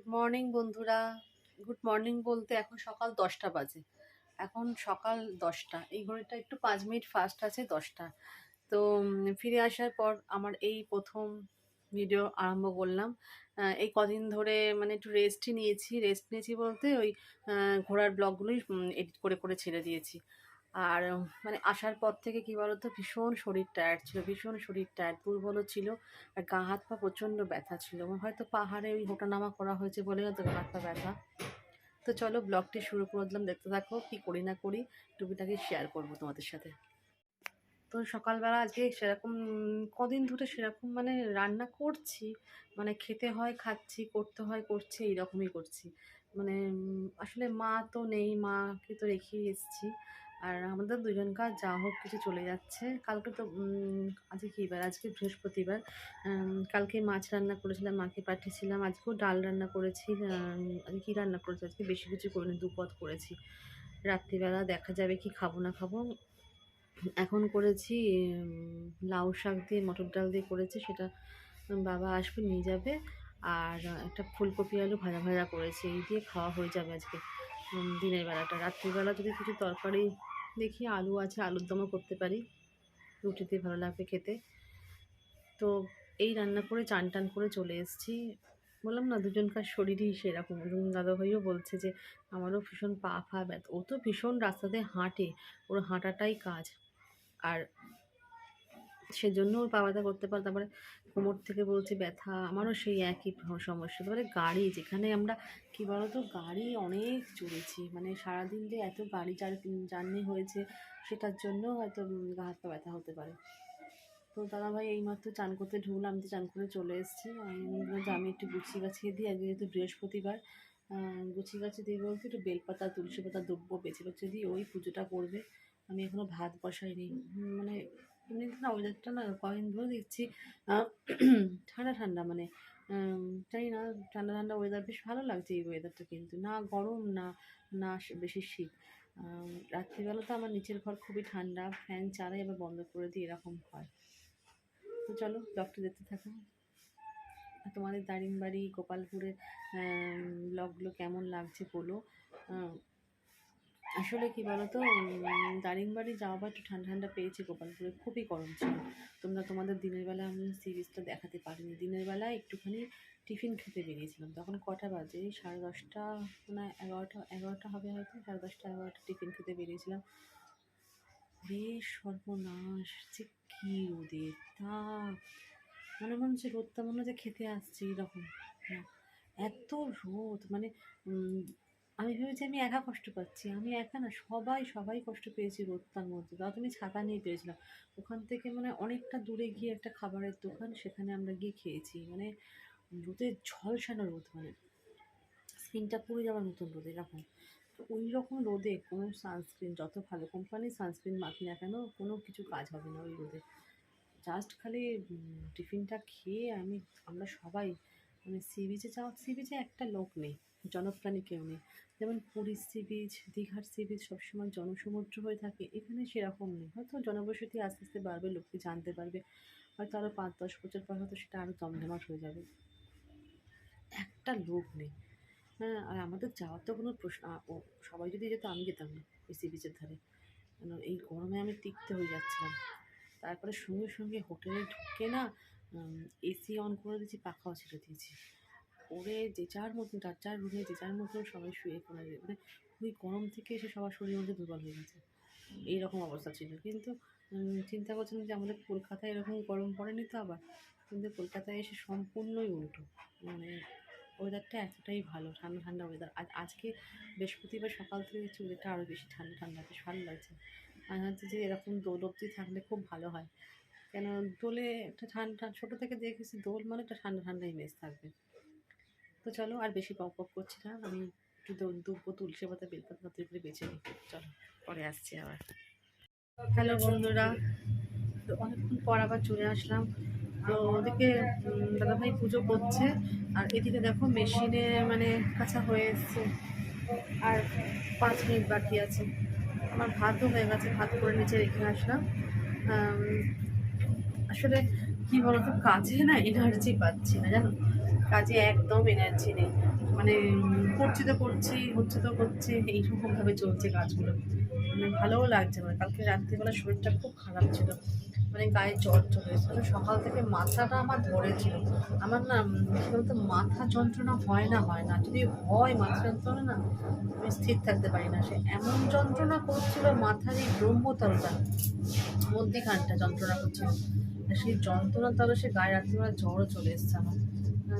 Good morning বন্ধুরা। Good morning বলতে এখন সকাল দশটা বাজে। এখন সকাল দশটা। এই ঘড়িটা একটু পাঁচ মিনিট ফাস্ট আছে, দশটা। তো ফিরে আসার পর আমার এই প্রথম ভিডিও আরম্ভ করলাম। এই কদিন ধরে মানে একটু রেস্টই নিয়েছি। রেস্ট নিয়েছি বলতে ওই ঘোড়ার ব্লগগুলোই এডিট করে করে ছেড়ে দিয়েছি। আর মানে আসার পর থেকে কি বলতো? ভীষণ শরীর টায়ার্ড ছিল, ভীষণ শরীর টায়ার্ড দুর্বলও ছিল আর গা, হাত, পা প্রচণ্ড ব্যথা ছিল। হয়তো পাহাড়ে ওই ওঠানামা করা হয়েছে বলে হয়তো গা, হাত, পা ব্যথা। তো চলো ব্লগটি শুরু করে দিলাম, দেখতে থাকো কি করি না করি, টুকিটাকি শেয়ার করব তোমাদের সাথে। তো সকালবেলা আজকে সেরকম, কদিন ধরে সেরকম মানে রান্না করছি মানে খেতে হয়, খাচ্ছি, করতে হয়, করছি, এইরকমই করছি। মানে আসলে মা তো নেই, মাকে তো রেখেই এসেছি। আর আমাদের দুজনকার যা হোক কিছু চলে যাচ্ছে। কালকে তো আজকে কী বার? আজকে বৃহস্পতিবার। কালকে মাছ রান্না করেছিলাম, মাকে পাঠিয়েছিলাম। আজকেও ডাল রান্না করেছি কী রান্না করেছি? আজকে বেশি কিছু করিনি দুপদ করেছি। রাত্রিবেলা দেখা যাবে কি খাব না খাব। এখন করেছি লাউ শাক দিয়ে, মটর ডাল দিয়ে করেছি। সেটা বাবা আসবে, নিয়ে যাবে। আর একটা ফুলকপি আলু ভাজা ভাজা করেছি। এই দিয়ে খাওয়া হয়ে যাবে আজকে দিনের বেলাটা। রাত্রিবেলা যদি কিছু তরকারি দেখি আলু আছে, আলুর দমও করতে পারি। রুটিতে ভালো লাগবে খেতে। তো এই রান্না করে চান টান করে চলে এসেছি। বললাম, না, দুজনকার শরীরই সেরকম। এবং দাদাভাইও বলছে যে, আমারও ভীষণ পা ফা ব্যথা। ও তো ভীষণ রাস্তাতে হাঁটে। ওর হাঁটাটাই কাজ। আর সেজন্য পা ব্যথা করতে পারে তারপরে কোমর থেকে বলছে, ব্যথা। আমারও সেই একই সমস্যা। তারপরে গাড়ি, যেখানে আমরা, কী বলতো, গাড়ি অনেক চড়েছি। মানে সারাদিন যে এত গাড়ি জার্নি হয়েছে, সেটার জন্য হয়তো গা হাত পা ব্যথা হতে পারে। তো দাদাভাই এইমাত্র চান করতে ঢুকলাম আমি তো চান করে চলে এসেছি। আমি যে একটু গুছিয়ে গাছিয়ে দিই। আজকে যেহেতু বৃহস্পতিবার গুছিয়ে গাছিয়ে দিই বলতে একটু বেলপাতা, তুলসী পাতা দুব্বো বেছে বেছে দিয়ে ওই পুজোটা করবে। আমি এখনও ভাত বসাইনি। মানে এমনি না ওয়েদারটা না কয়েকদিন ধরে দেখছি ঠান্ডা ঠান্ডা মানে জানি না, ঠান্ডা ঠান্ডা ওয়েদার বেশ ভালো লাগছে এই ওয়েদারটা কিন্তু। না গরম, না না বেশি শীত। রাত্রিবেলা তো আমার নিচের ঘর খুবই ঠান্ডা ফ্যান চালাই আবার বন্ধ করে দিই, এরকম হয়। তো চলো ব্লগটা দেখতে থাকো। আর তোমাদের দারিমবাড়ি গোপালপুরের ব্লগগুলো কেমন লাগছে বলো। আসলে কি বলো তো উম, দারিংবাড়ি যাওয়া বা একটু ঠান্ডা ঠান্ডা পেয়েছি গোপালপুরে খুবই গরম ছিল। তোমরা তোমাদের দিনের বেলা আমি সি বিচটা দেখাতে পারিনি। দিনের বেলা একটুখানি টিফিন খেতে বেরিয়েছিলাম। তখন কটা বাজে? সাড়ে দশটা না এগারোটা এগারোটা হবে হয়তো? সাড়ে দশটা এগারোটা টিফিন খেতে বেরিয়েছিলাম। বেশ সর্বনাশ যে কী রোদের তাপ মনে মনে হচ্ছে রোদটা মনে হচ্ছে খেতে আসছে এরকম। এত রোদ। মানে আমি ভেবেছি আমি একা কষ্ট পাচ্ছি। আমি একা না, সবাই সবাই কষ্ট পেয়েছি রোদটার মধ্যে। তাও তুমি ছাতা নিয়ে পেয়েছিলাম। ওখান থেকে মানে অনেকটা দূরে গিয়ে একটা খাবারের দোকান, সেখানে আমরা গিয়ে খেয়েছি। মানে রোদের ঝলসানো রোদ মানে স্কিনটা পুড়ে যাওয়ার মতন রোদ এরকম। তো ওই রকম রোদে কোনো সানস্ক্রিন যত ভালো কোম্পানির সানস্ক্রিন মাখি না কেন, কোনো কিছু কাজ হবে না ওই রোদে। জাস্ট খালি টিফিনটা খেয়ে আমি, আমরা সবাই মানে সি বিচে যাওয়া, সি বিচে একটা লোক নেই। জনপ্রাণী কেউ নেই যেমন পুরীর সি বিচ, দীঘার সি বিচ সবসময় জনসমুদ্র হয়ে থাকে। এখানে সেরকম নেই। হয়তো জনবসতি আস্তে আস্তে বাড়বে লোককে জানতে পারবে। হয়তো আরও পাঁচ, দশ বছর পর হয়তো সেটা আরও জমজমাট হয়ে যাবে। একটা লোক নেই। হ্যাঁ আর আমাদের যাওয়ার তো কোনো প্রশ্ন ও, সবাই যদি যেত আমি যেতাম না ওই সি বিচের ধারে। কেন এই গরমে আমি তিক্তে হয়ে যাচ্ছিলাম। তারপরে সঙ্গে সঙ্গে হোটেলে ঢুকে না এসি অন করে দিয়েছি, পাখাও ছেড়ে দিয়েছি। করে যে যার মতন যার যার রুমে যে যার মতন সবাই শুয়ে পড়ে যায় মানে ওই গরম থেকে এসে সবার শরীর মধ্যে দুর্বল হয়ে গেছে। এইরকম অবস্থা ছিল। কিন্তু চিন্তা করছিলাম যে আমাদের কলকাতায় এরকম গরম পড়েনি তো আবার। কিন্তু কলকাতায় এসে সম্পূর্ণই উল্টো। মানে ওয়েদারটা এতটাই ভালো, ঠান্ডা ঠান্ডা ওয়েদার আজ, আজকে বৃহস্পতিবার সকাল থেকে দেখছি ওয়েদারটা আরও বেশি ঠান্ডা ঠান্ডা বেশ ভালো লাগছে। আমি ভাবছি যে এরকম দোল অবধি থাকলে খুব ভালো হয়। কেন, দোলে একটা ঠান্ডা, ছোটো থেকে দেখেছি দোল মানে একটা ঠান্ডা ঠান্ডা ইমেজ থাকবে। তো চলো আর বেশি পপ পপ করছি না। আমি একটু দুব্বো তুলসী পাতা বেলপাতা পাতা করে বেছে নিই। চলো, পরে আসছি আবার। হ্যালো বন্ধুরা, তো অনেকক্ষণ পর আবার চলে আসলাম। তো ওদিকে দাদাভাই পুজো করছে, আর এদিকে দেখো মেশিনে মানে কাঁচা হয়ে এসছে। আর পাঁচ মিনিট বাকি আছে। আমার ভাতও হয়ে গেছে, ভাত করে নিচে রেখে আসলাম। আসলে কি বলতো, কাজে না এনার্জি পাচ্ছি না, জানো? কাজে একদম এনার্জি নেই। মানে করছি তো করছি, হচ্ছে তো করছে এইরকমভাবে চলছে কাজগুলো। মানে ভালোও লাগছে মানে কালকে রাত্রিবেলা শরীরটা খুব খারাপ ছিল। মানে গায়ে জ্বর চলে এসেছিল। সকাল থেকে মাথাটা আমার ধরেছিল। আমার না বলতো, মাথা যন্ত্রণা হয় না হয় না। যদি হয় মাথা যন্ত্রণা না, আমি স্থির থাকতে পারি না। সে এমন যন্ত্রণা করছিল মাথার এই ব্রহ্মতলটা। মধ্যিখানটা যন্ত্রণা করছিল। সেই যন্ত্রণা তাহলে সে গায়ে রাত্রিবেলা জ্বরও চলে এসছে আমার।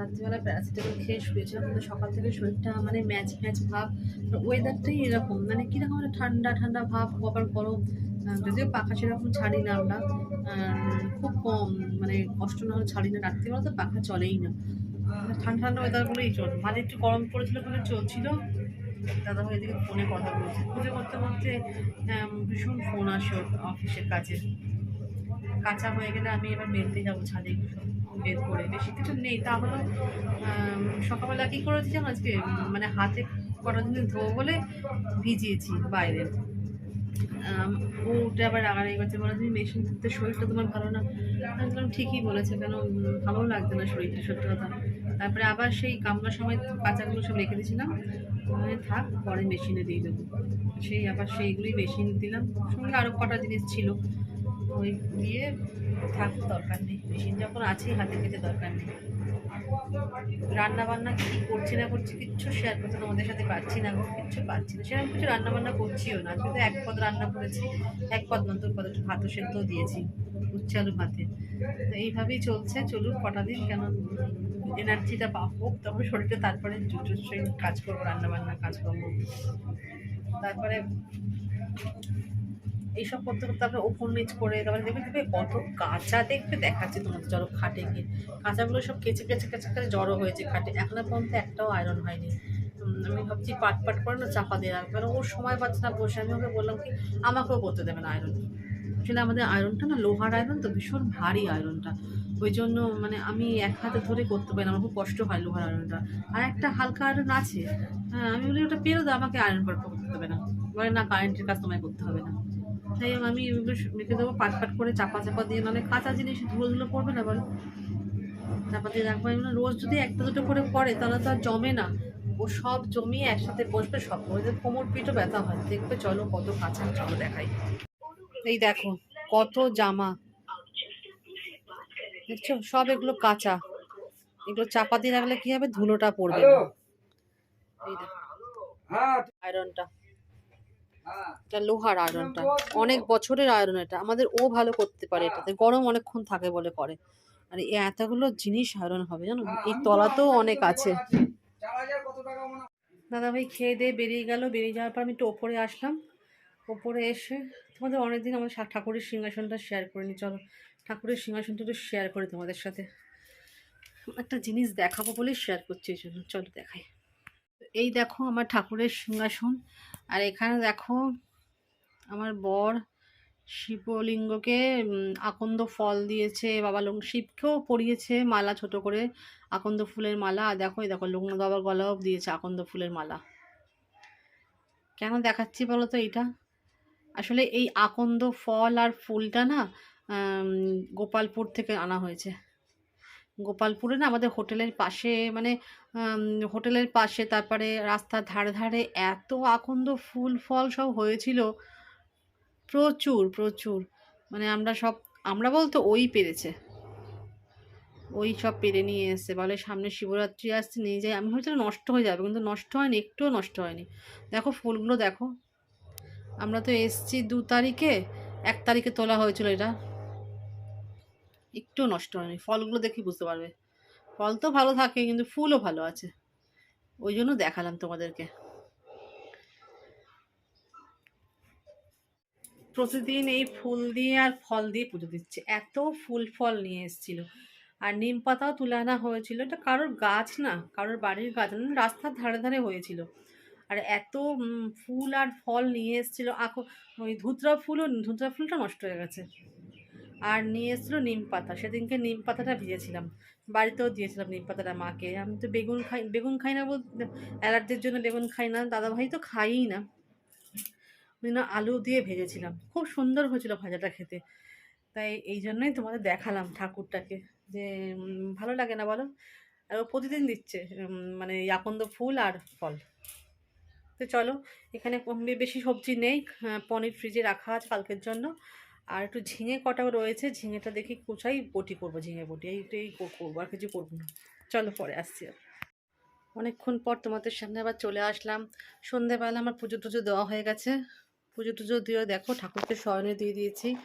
রাত্রিবেলা প্যারাসিটামল খেয়ে শুয়েছিলাম, কিন্তু সকাল থেকে শরীরটা মানে ম্যাচ ম্যাচ ভাব ওয়েদারটাই এরকম মানে কীরকম একটা ঠান্ডা ঠান্ডা ভাব আবার গরম যদিও পাখা সেরকম ছাড়ি না আমরা খুব কম মানে কষ্ট না হলে ছাড়ি না, রাত্রিবেলা তো পাখা চলেই না। মানে ঠান্ডা ঠান্ডা ওয়েদারগুলোই চলে মাঝে একটু গরম পড়েছিল বলে চলছিল, দাদা ভাই এদিকে ফোনে কথা বলছে পুজো করতে করতে ভীষণ ফোন আসে অফিসের কাজে। কাঁচা হয়ে গেলে আমি এবার মেলতে যাব ছাদে একটু। বের করে। বেশি কিছু নেই। তাহলে সকালবেলা কী করেছি আজকে মানে হাতে কটা দিন ধোবো বলে ভিজিয়েছি বাইরে। ও উঠে আবার রাগারাগি করছে বলে, তুমি মেশিন ধুতে শরীরটা তোমার ভালো না? আমি বললাম, ঠিকই বলেছে। কেন? ভালো লাগছে না শরীরটা, সত্যি কথা। তারপরে আবার সেই কামড়ার সময় কাঁচাগুলো সব রেখে দিয়েছিলাম। থাক, পরে মেশিনে দিয়ে দেবো। সেই আবার সেইগুলোই মেশিন দিলাম। সঙ্গে আরও কটা জিনিস ছিল। ওই দিয়ে থাক দরকার নেই। মেশিন যখন আছেই, হাতে পেতে দরকার নেই। রান্না বান্না কি করছি না করছি কিচ্ছু শেয়ার করতে তোমাদের সাথে পারছি না গো কিচ্ছু পারছি না। সেরকম কিছু রান্নাবান্না করছিও না। আজকে তো এক পদ রান্না করেছি, এক পদ নতুন পদ একটু ভাতও সেদ্ধ দিয়েছি, উচ্ছে আলু ভাতে। তো এইভাবেই চলছে, চলুক কটা দিন, কেন এনার্জিটা পাবো তারপরে শরীরটা তারপরে কাজ করব রান্না বান্না কাজ করব তারপরে এইসব করতে করতে তারপরে ওপর নিচ করে তারপরে দেখবে দেখবে কত কাঁচা দেখবে দেখাচ্ছে তোমাদের জড়ো খাটে গিয়ে। কাঁচাগুলো সব কেচে কেচে কেচে কেচে জড়ো হয়েছে খাটে। এখনও পর্যন্ত একটাও আয়রন হয়নি। আমি ভাবছি পাট পাট করে না চাপা দিয়ে রাখবে কারণ ওর সময় পাচ্ছে না বসে। আমি ওকে বললাম কি, আমাকেও করতে দেবে না আয়রন আসলে আমাদের আয়রনটা না লোহার আয়রন তো, ভীষণ ভারী আয়রনটা ওই জন্য মানে আমি এক হাতে ধরে করতে পারি না। আমার খুব কষ্ট হয় লোহার আয়রনটা আর একটা হালকা আয়রন আছে। হ্যাঁ আমি বলি ওটা পেরো দাও আমাকে আয়রন করতে হবে না। বলে না কারেন্টের কাজ তোমায় করতে হবে না। তাই আমি রেখে দেবো পাট পাট করে চাপা চাপা দিয়ে নাহলে কাঁচা জিনিস ধুলো ধুলো পড়বে না বলো চাপা দিয়ে রাখব। বললাম, রোজ যদি একটা দুটো করে পড়ে তাহলে তো আর জমে না। ও সব জমিয়ে একসাথে বসবে সব যে কোমর পিঠও ব্যথা হয়। দেখবে চলো কত কাঁচা চলো দেখাই। এই দেখো কত জামা। দেখছ? সব এগুলো কাঁচা। এগুলো চাপা দিয়ে রাখলে কি হবে? ধুলোটা পড়বে হ্যাঁ। আয়রনটা। এটা লোহার আয়রনটা অনেক বছরের আয়রন এটা। আমাদের ও ভালো করতে পারে এটাতে। গরম অনেকক্ষণ থাকে বলে করে। আর এই এতগুলো জিনিস আয়রন হবে জানো? এই তলাতেও অনেক আছে। দাদা ভাই খেয়ে দিয়ে বেরিয়ে গেল। বেরিয়ে যাওয়ার পর আমি একটু ওপরে আসলাম। ওপরে এসে তোমাদের অনেকদিন আমাদের সা- ঠাকুরের সিংহাসনটা শেয়ার করে নি চলো ঠাকুরের সিংহাসনটা একটু শেয়ার করি তোমাদের সাথে। একটা জিনিস দেখাবো বলে শেয়ার করছি এই জন্য। চলো দেখাই। এই দেখো আমার ঠাকুরের সিংহাসন, আর এখানে দেখো আমার বর শিবলিঙ্গকে আকন্দ ফল দিয়েছে, বাবা লোক শিবকেও পরিয়েছে মালা ছোট করে, আকন্দ ফুলের মালা, আর দেখো এই দেখো লোকনাথ বাবার গলাও দিয়েছে আকন্দ ফুলের মালা। কেন দেখাচ্ছি বলো তো এইটা? আসলে এই আকন্দ ফল আর ফুলটা না গোপালপুর থেকে আনা হয়েছে। গোপালপুরে না আমাদের হোটেলের পাশে মানে হোটেলের পাশে, তারপরে রাস্তার ধারে ধারে এত আকন্দ ফুল ফল সব হয়েছিল। প্রচুর প্রচুর। মানে আমরা সব, আমরা বলতো ওই পেরেছে। ওই সব পেরে নিয়ে এসছে। বলে সামনে শিবরাত্রি আসছে, নিয়ে যাই আমি হয়তো নষ্ট হয়ে যাবে, কিন্তু নষ্ট হয়নি, একটুও নষ্ট হয়নি। দেখো ফুলগুলো দেখো। আমরা তো এসছি দু তারিখে, এক তারিখে তোলা হয়েছিল এটা। একটুও নষ্ট হয়নি। ফলগুলো দেখি বুঝতে পারবে। ফল তো ভালো থাকে, কিন্তু ফুলও ভালো আছে। ওই জন্য দেখালাম তোমাদেরকে। প্রতিদিন এই ফুল দিয়ে আর ফল দিয়ে পুজো দিচ্ছে। এত ফুল ফল নিয়ে এসেছিল। আর নিম পাতাও তুলে আনা হয়েছিল। এটা কারোর গাছ না, কারোর বাড়ির গাছ। না রাস্তার ধারে ধারে হয়েছিল। আর এত ফুল আর ফল নিয়ে এসেছিল। আখো, ওই ধুতরা ফুলও, ধুতরা ফুলটা নষ্ট হয়ে গেছে। আর নিয়ে এসেছিল নিম পাতা। সেদিনকে নিম পাতাটা ভিজেছিলাম। বাড়িতেও দিয়েছিলাম নিম পাতাটা মাকে। আমি তো বেগুন খাই বেগুন খাই না বলতে, অ্যালার্জির জন্য বেগুন খাই না। দাদাভাই তো খাইই না। জন্য আলু দিয়ে ভেজেছিলাম। খুব সুন্দর হয়েছিল ভাজাটা খেতে। তাই এই জন্যই তোমাদের দেখালাম ঠাকুরটাকে যে ভালো লাগে না বলো? আর ও প্রতিদিন দিচ্ছে মানে আকন্দ ফুল আর ফল। তো চলো, এখানে বেশি সবজি নেই। পনির ফ্রিজে রাখা আছে কালকের জন্য। আর একটু ঝিঙে কটাও রয়েছে, ঝিঙেটা দেখি কোচাই বটি করব, ঝিঙে বটি। এইটাই কর- করব আর কিছু করব না। চলো পরে আসছি। অনেকক্ষণ পর তোমাদের সামনে আবার চলে আসলাম। সন্ধেবেলা আমার পুজো টুজো দেওয়া হয়ে গেছে। পুজো টুজো দিয়ে দেখো, ঠাকুরকে শয়নে দিয়ে দিয়েছি।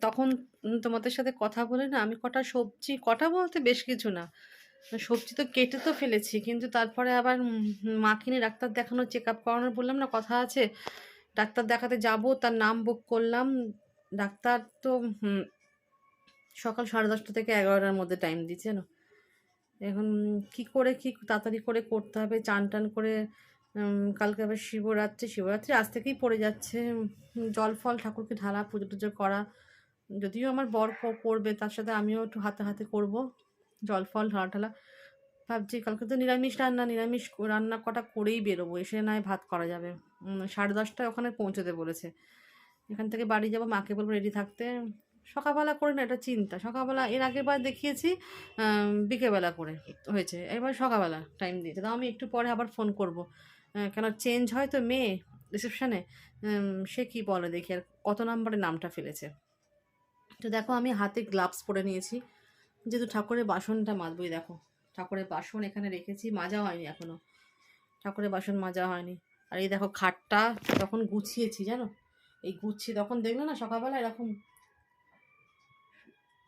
তখন তোমাদের সাথে কথা বলে না, আমি কটা সবজি, কটা বলতে বেশ কিছু না। সবজি তো কেটে তো ফেলেছি, কিন্তু তারপরে আবার নিয়ে ডাক্তার দেখানো চেক আপ করানোর বললাম না, কথা আছে। ডাক্তার দেখাতে যাব, তার নাম বুক করলাম। ডাক্তার তো সকাল সাড়ে দশটা থেকে এগারোটার মধ্যে টাইম দিচ্ছে না। এখন কি করে, কি তাড়াতাড়ি করে করতে হবে? চান টান করে কালকে আবার শিবরাত্রি শিবরাত্রি আজ থেকেই পড়ে যাচ্ছে। জল ফল ঠাকুরকে ঢালা, পুজো টুজো করা। যদিও আমার বর করবে, তার সাথে আমিও একটু হাতে হাতে করব, জল ফল ঢালা ঢালা। ভাবছি কালকে তো নিরামিষ রান্না নিরামিষ রান্না কটা করেই বেরোবো, এসে নয় ভাত করা যাবে। সাড়ে দশটায় ওখানে পৌঁছতে বলেছে। এখান থেকে বাড়ি যাব মাকে বলব রেডি থাকতে। সকালবেলা করে না এটা চিন্তা। সকালবেলা এর আগের বার দেখিয়েছি আম, বিকেলবেলা করে হয়েছে। এবার সকালবেলা টাইম দিয়েছে। তো আমি একটু পরে আবার ফোন করব। কেন চেঞ্জ হয় তো মেয়ে রিসেপশানে সে কি বলে দেখি আর কত নম্বরে নামটা ফেলেছে। তো দেখো আমি হাতে গ্লাভস পরে নিয়েছি। যেহেতু ঠাকুরের বাসনটা মাজবই দেখো। ঠাকুরের বাসন এখানে রেখেছি মাজা হয়নি এখনও ঠাকুরের বাসন মাজা হয়নি। আর এই দেখো খাটটা তখন গুছিয়েছি, জানো? এই গুছিয়ে তখন দেখলে না সকালবেলা এরকম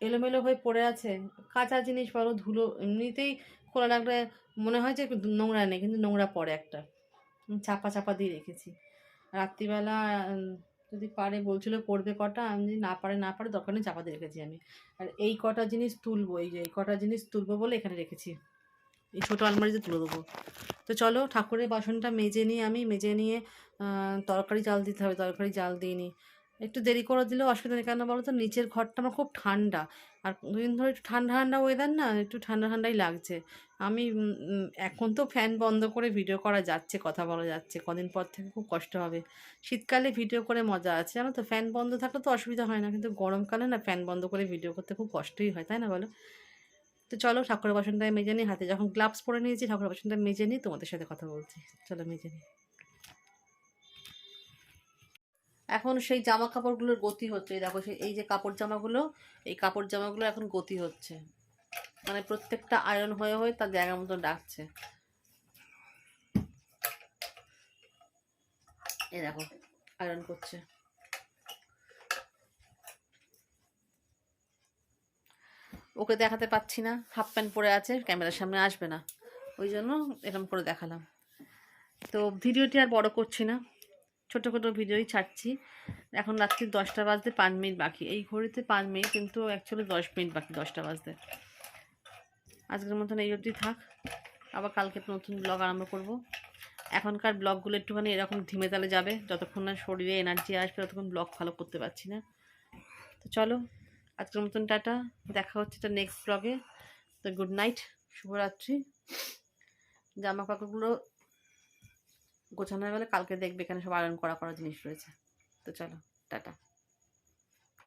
এলোমেলো হয়ে পড়ে আছে। কাঁচা জিনিস বলো ধুলো, এমনিতেই খোলা লাগলে মনে হয় যে নোংরা নেই, কিন্তু নোংরা পড়ে একটা। চাপা চাপা দিয়ে রেখেছি। রাত্রিবেলা যদি পারে বলছিল পড়বে কটা, আমি যদি না পারে না পারে দরকার নেই চাপা দিয়ে রেখেছি আমি। আর এই কটা জিনিস তুলবো, এই যে এই কটা জিনিস তুলবো বলে এখানে রেখেছি। এই ছোটো আলমারিতে তুলে দেবো। তো চলো ঠাকুরের বাসনটা মেজে নিয়ে আমি, মেজে নিয়ে তরকারি জাল দিতে হবে, তরকারি জাল দিইনি একটু দেরি করে দিলেও অসুবিধা নেই কেন বলো তো নিচের ঘরটা আমার খুব ঠান্ডা। আর দুদিন ধরে একটু ঠান্ডা ঠান্ডা ওয়েদার না, একটু ঠান্ডা ঠান্ডাই লাগছে। আমি এখন তো ফ্যান বন্ধ করে ভিডিও করা যাচ্ছে, কথা বলা যাচ্ছে। কদিন পর থেকে খুব কষ্ট হবে। শীতকালে ভিডিও করে মজা আছে, জানো তো? ফ্যান বন্ধ থাকলে তো অসুবিধা হয় না, কিন্তু গরমকালে না ফ্যান বন্ধ করে ভিডিও করতে খুব কষ্টই হয়, তাই না বলো? তো চলো ঠাকুরের বাসনটা মেজে নিই, হাতে যখন গ্লাভস পরে নিয়েছি, ঠাকুরের বাসনটা মেজে নিই, তোমাদের সাথে কথা বলছি। চলো মেজে নিই। এখন সেই জামা কাপড়গুলোর গতি হচ্ছে দেখো সেই, এই যে কাপড় জামাগুলো, এই কাপড় জামাগুলো এখন গতি হচ্ছে। মানে প্রত্যেকটা আয়রন হয়ে হয়ে তার জায়গা মতো ডাকছে। এই দেখো, আয়রন করছে। ওকে দেখাতে পাচ্ছি না। হাফ প্যান্ট পরে আছে, ক্যামেরার সামনে আসবে না। ওই জন্য এরকম করে দেখালাম। তো ভিডিওটি আর বড় করছি না। ছোটো ছোটো ভিডিওই ছাড়ছি। এখন রাত্রি দশটা বাজতে পাঁচ মিনিট বাকি। এই ঘড়িতে পাঁচ মিনিট, কিন্তু অ্যাকচুয়ালি দশ মিনিট বাকি দশটা বাজতে। আজকের মতন এই অবধি থাক। আবার কালকে নতুন ব্লগ আরম্ভ করব। এখনকার ব্লগগুলো একটুখানি এরকম ধিমে তালে যাবে। যতক্ষণ না শরীরে এনার্জি আসবে, ততক্ষণ ব্লগ ভালো করতে পারছি না। তো চলো আজকের মতন টাটা। দেখা হচ্ছে এটা নেক্সট ব্লগে তো গুড নাইট শুভরাত্রি। জামা কাপড়গুলো গোছানো হয়ে গেলে কালকে দেখবে এখানে সব আয়রন করা করা জিনিস রয়েছে। তো চলো, টাটা।